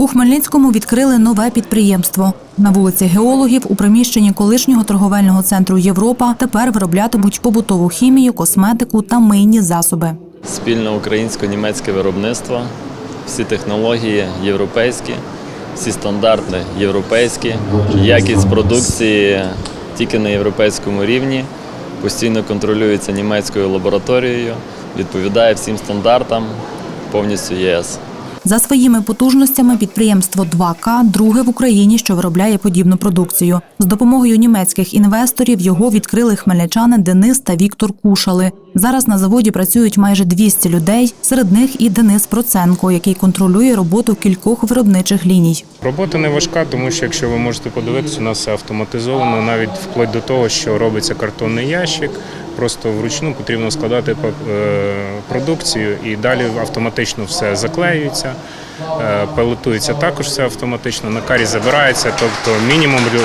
У Хмельницькому відкрили нове підприємство. На вулиці геологів у приміщенні колишнього торговельного центру Європа тепер вироблятимуть побутову хімію, косметику та мийні засоби. Спільне українсько-німецьке виробництво, всі технології європейські, всі стандарти європейські, якість продукції тільки на європейському рівні, постійно контролюється німецькою лабораторією, відповідає всім стандартам повністю ЄС. За своїми потужностями підприємство 2К друге в Україні, що виробляє подібну продукцію. З допомогою німецьких інвесторів його відкрили хмельничани Денис та Віктор Кушали. Зараз на заводі працюють майже 200 людей. Серед них і Денис Проценко, який контролює роботу кількох виробничих ліній. Робота не важка, тому що якщо ви можете подивитися, у нас все автоматизовано, навіть вплоть до того, що робиться картонний ящик. Просто вручну потрібно складати е, продукцію і далі автоматично все заклеюється, е, пелетується також все автоматично, на карі забирається, тобто мінімум е,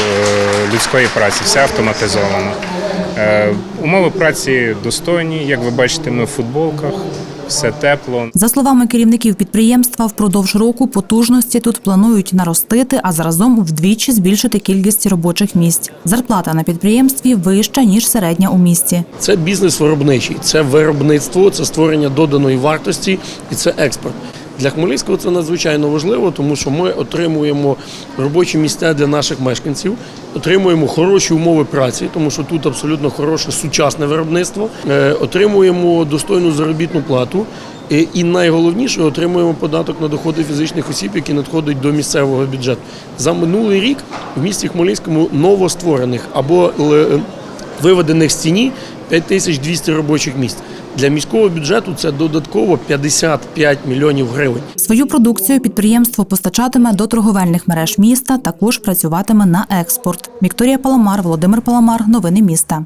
людської праці, все автоматизовано. Умови праці достойні, як ви бачите, ми в футболках, все тепло. За словами керівників підприємства, впродовж року потужності тут планують наростити, а заразом вдвічі збільшити кількість робочих місць. Зарплата на підприємстві вища ніж середня у місті. Це бізнес виробничий, це виробництво, це створення доданої вартості і це експорт. Для Хмельницького це надзвичайно важливо, тому що ми отримуємо робочі місця для наших мешканців, отримуємо хороші умови праці, тому що тут абсолютно хороше сучасне виробництво, е, отримуємо достойну заробітну плату. е, І найголовніше отримуємо податок на доходи фізичних осіб, які надходять до місцевого бюджету. За минулий рік в місті Хмельницькому новостворених або л- виведених з тіні 5200 робочих місць. Для міського бюджету це додатково 55 мільйонів гривень. Свою продукцію підприємство постачатиме до торговельних мереж міста. Також працюватиме на експорт. Вікторія Паламар, Володимир Паламар. Новини міста.